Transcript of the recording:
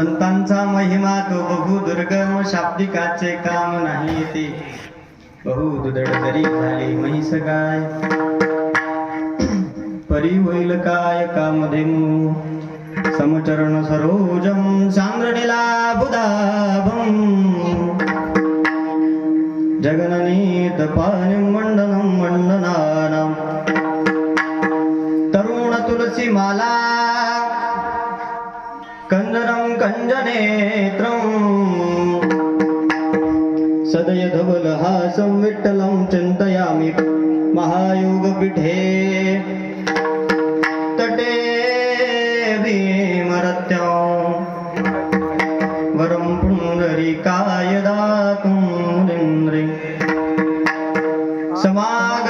संतांचा महिमा तो बहु दुर्गम शाब्दिकाचे काम नाही ते. बहु दुदड जरी झाली म्हैस गाय परी होईल काय कामधेनू? समचरण सरोजम सांद्रणीला बुधाभम. जगननीत पाणिं मंडनं मंडनानाम् तरुण तुलसी माला कञ्जनेत्रम् कंजनेत्रम् सदय धवलहासं विठ्ठलं चिन्तयामि महायोगपीठे। तटे भीमरत्यां वरं पुण्डरीकाय दातुं समाग